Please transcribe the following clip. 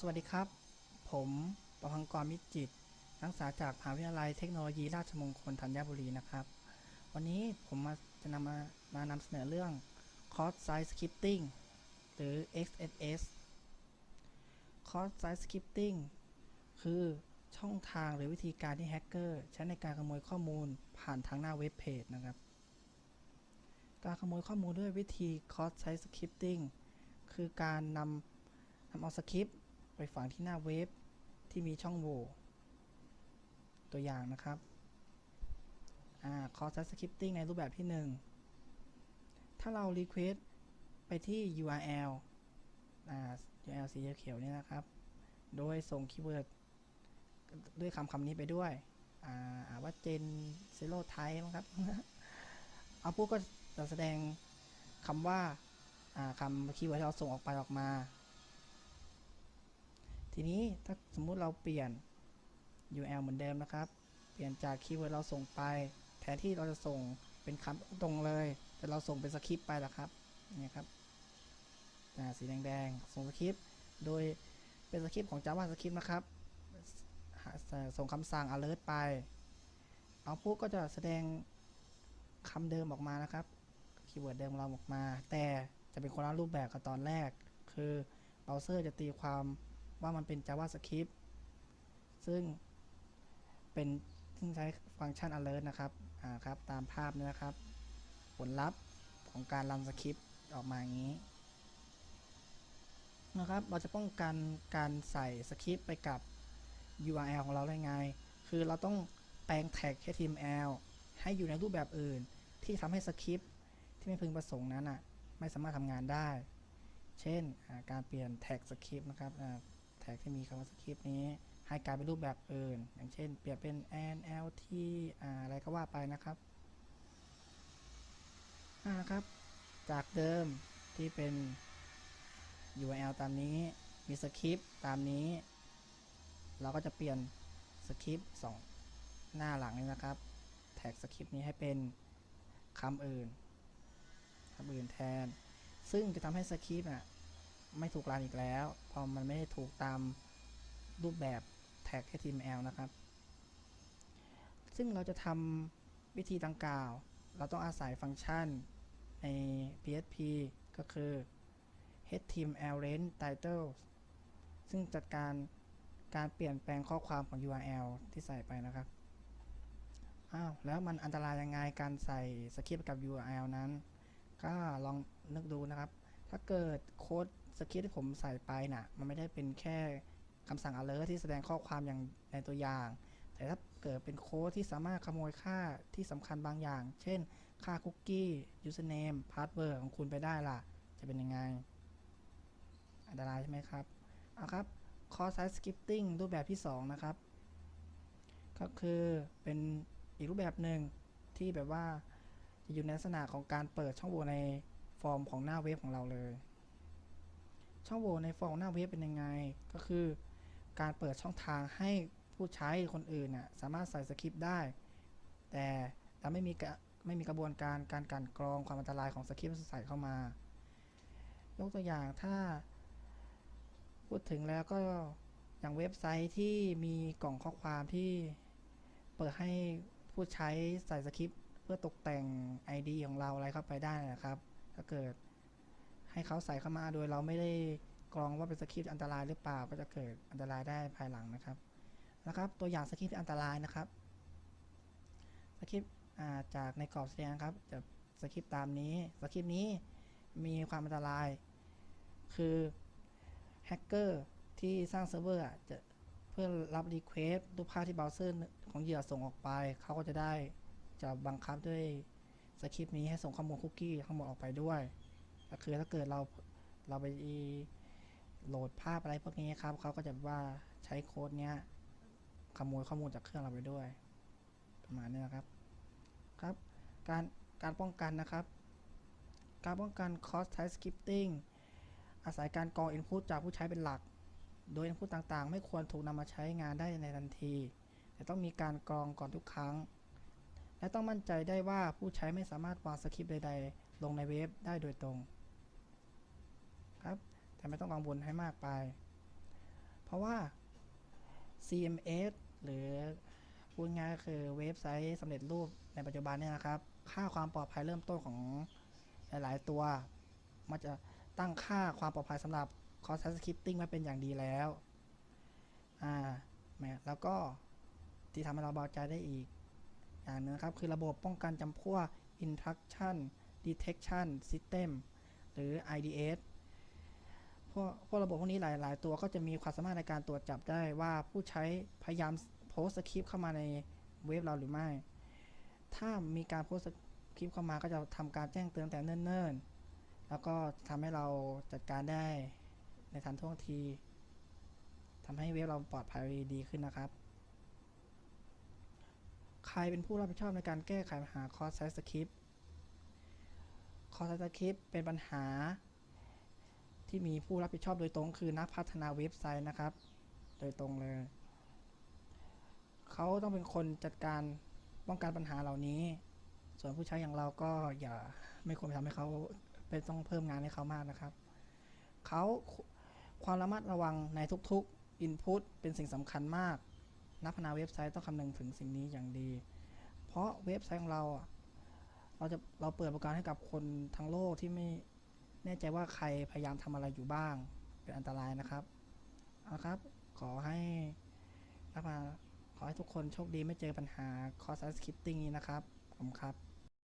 สวัสดีครับ ผมประพังกรมิจิต นักศึกษาจากมหาวิทยาลัยเทคโนโลยีราชมงคลธัญบุรีนะครับ วันนี้ผมมาจะนำมามานำเสนอเรื่อง Cross Site Scripting หรือ XSS Cross Site Scripting คือช่องทางหรือวิธีการที่แฮกเกอร์ใช้ในการขโมยข้อมูลผ่านทางหน้าเว็บเพจนะครับ การขโมยข้อมูลด้วยวิธี Cross Site Scripting คือการนำนำเอาสคริปต์ ไปฝังที่หน้าเว็บที่มีช่องโหว่ ตัวอย่างนะครับ อ่า Cross Site Scripting ในรูปแบบที่ 1 ถ้าเรา Request ไปที่ URL อ่า URL สีเขียวเนี่ยนะครับ โดยส่งคีย์เวิร์ดด้วยคำคำนี้ไปด้วย อ่าว่า Gen Zero Type นะครับ เอาปุ๊บก็จะแสดงคำว่าคำคีย์เวิร์ดที่เราส่งออกไปออกมา ทีนี้ถ้าสมมุติเราเปลี่ยน URL เหมือนเดิมนะครับ เปลี่ยนจากคีย์เวิร์ดเราส่งไป แทนที่เราจะส่งเป็นคำตรงเลย แต่เราส่งเป็นสคริปต์ไปละครับนี่ครับอ่สีแดงๆ ส่งสคริปต์ โดยเป็นสคริปต์ของ JavaScript นะครับ ส่งคำสั่ง alert ไปเอาปุ๊บก็จะแสดงคำเดิมออกมานะครับ คีย์เวิร์ดเดิมของเราออกมา แต่จะเป็นคนละรูปแบบกับตอนแรก คือเบราว์เซอร์จะตีความ ว่ามันเป็น JavaScript ซึ่งเป็นซึ่งใช้ฟังก์ชัน alert นะครับ อ่าครับ ตามภาพนี้นะครับ ผลลัพธ์ของการรันสคริปต์ออกมาอย่างนี้ นะครับ เราจะป้องกันการใส่สคริปต์ไปกับ URL ของเราได้ไง คือเราต้องแปลงแท็ก HTML ให้อยู่ในรูปแบบอื่น ที่ทำให้สคริปต์ที่ไม่พึงประสงค์นั้นอะ ไม่สามารถทำงานได้ เช่น การเปลี่ยนแท็กสคริปต์นะครับ แท็กที่มีคำว่าสคริปต์นี้ ให้กลายเป็นรูปแบบอื่น อย่างเช่น เปลี่ยนเป็น NLT อะไรก็ว่าไปนะครับนะครับ จากเดิมที่เป็น URL ตามนี้ มีสคริปต์ตามนี้ เราก็จะเปลี่ยนสคริปต์สองหน้าหลังนี้นะครับ แท็กสคริปต์นี้ให้เป็นคำอื่นคำอื่นแทน ซึ่งจะทำให้สคริปต์อะ ไม่ถูกรันอีกแล้ว พอมันไม่ได้ถูกตามรูปแบบแท็ก HTML นะครับ ซึ่งเราจะทำวิธีดังกล่าว เราต้องอาศัยฟังก์ชันใน PHP ก็คือ HTML range title ซึ่งจัดการการเปลี่ยนแปลงข้อความของ URL ที่ใส่ไปนะครับ อ้าว แล้วมันอันตรายยังไงการใส่สคริปต์กับ URL นั้น ก็ลองนึกดูนะครับ ถ้าเกิดโค้ด สคริปต์ที่ผมใส่ไปนะ่ะ มันไม่ได้เป็นแค่คำสั่ง alert ที่แสดงข้อความอย่างในตัวอย่าง แต่ถ้าเกิดเป็นโค้ดที่สามารถขโมยค่าที่สำคัญบางอย่าง เช่น ค่าคุกกี้ username password ของคุณไปได้ล่ะ จะเป็นยังไง อันตรายใช่ไหมครับ เอาครับ cross site scripting รูปแบบที่ 2 นะครับ ก็คือเป็นอีกรูปแบบหนึ่งที่แบบว่าจะอยู่ในลักษณะของการเปิดช่องโหว่ในฟอร์มของหน้าเว็บของเราเลย ช่องโหว่ในฟอร์มหน้าเว็บเป็นยังไง ก็คือการเปิดช่องทางให้ผู้ใช้คนอื่นน่ะสามารถใส่สคริปต์ได้ แต่เราไม่มีไม่มีกระบวนการการกันกรองความอันตรายของสคริปต์ใส่เข้ามา ยกตัวอย่างถ้า พูดถึงแล้วก็อย่างเว็บไซต์ที่มีกล่องข้อความที่เปิดให้ผู้ใช้ใส่สคริปต์เพื่อตกแต่ง ID ของเราอะไรเข้าไปได้นะครับ ถ้าเกิด ให้เขาใส่เข้ามาโดยเราไม่ได้กรองว่าเป็นสคริปต์อันตรายหรือเปล่าก็จะเกิดอันตรายได้ภายหลังนะครับนะครับ ตัวอย่างสคริปต์ที่อันตรายนะครับสคริปต์จากในกรอบแสดงครับจะสคริปต์ตามนี้สคริปต์นี้มีความอันตราย คือแฮกเกอร์ที่สร้างเซิร์ฟเวอร์จะเพื่อรับรีเควสรูปภาพที่เบราว์เซอร์ของเหยื่อส่งออกไป เขาก็จะได้จะบังคับด้วยสคริปต์นี้ให้ส่งข้อมูลคุกกี้ทั้งหมดออกไปด้วย ก็คือถ้าเกิดเราเราไปโหลดภาพอะไรพวกนี้ครับเขาก็จะว่าใช้โค้ดเนี้ยขโมยข้อมูลจากเครื่องเราไปด้วย ประมาณนี้นะครับครับการการป้องกันนะครับ การป้องกัน cross site scripting อาศัยการกรอง Input จากผู้ใช้เป็นหลัก โดย Input ต่างๆ ไม่ควรถูกนำมาใช้งานได้ในทันที แต่ต้องมีการกรองก่อนทุกครั้ง และต้องมั่นใจได้ว่าผู้ใช้ไม่สามารถวางสคริปต์ใด ๆ ลงในเว็บได้โดยตรง แต่ไม่ต้องกังวลให้มากไป เพราะว่า CMS หรือพูดง่ายก็คือเว็บไซต์สำเร็จรูปในปัจจุบันเนี่ยนะครับ ค่าความปลอดภัยเริ่มต้นของหลาย ๆ ตัว มันจะตั้งค่าความปลอดภัยสำหรับ cross site scripting ไว้เป็นอย่างดีแล้วอ่าแล้วก็ที่ทำให้เราเบาใจได้อีก อย่างหนึงนะครับ คือระบบป้องกันจำพวก intrusion detection system หรือ IDS พวกพวกระบบพวกนี้หลาย ๆ ตัวก็จะมีความสามารถในการตรวจจับได้ว่าผู้ใช้พยายามโพสต์คริปเข้ามาในเว็บเราหรือไม่ ถ้ามีการโพสต์คริปเข้ามาก็จะทำการแจ้งเตือนแต่เนิ่น ๆ แล้วก็ทำให้เราจัดการได้ในทันท่วงทีทำให้เว็บเราปลอดภัยดีขึ้นนะครับ ใครเป็นผู้รับผิดชอบในการแก้ไขปัญหา cross site script cross site script เป็นปัญหา ที่มีผู้รับผิดชอบโดยตรงคือนักพัฒนาเว็บไซต์นะครับ โดยตรงเลย เขาต้องเป็นคนจัดการป้องกันปัญหาเหล่านี้ ส่วนผู้ใช้อย่างเราก็อย่าไม่ควรไปทำให้เขาเป็นต้องเพิ่มงานให้เขามากนะครับ เขาความระมัดระวังในทุกๆ Input เป็นสิ่งสำคัญมาก นักพัฒนาเว็บไซต์ต้องคำนึงถึงสิ่งนี้อย่างดี เพราะเว็บไซต์ของเราเราจะเราเปิดบริการให้กับคนทั้งโลกที่ไม่ แน่ใจว่าใครพยายามทำอะไรอยู่บ้าง เป็นอันตรายนะครับเอาละครับ ขอให้รับมาขอให้ทุกคนโชคดีไม่เจอปัญหา cross site scripting นี้นะครับผมครับ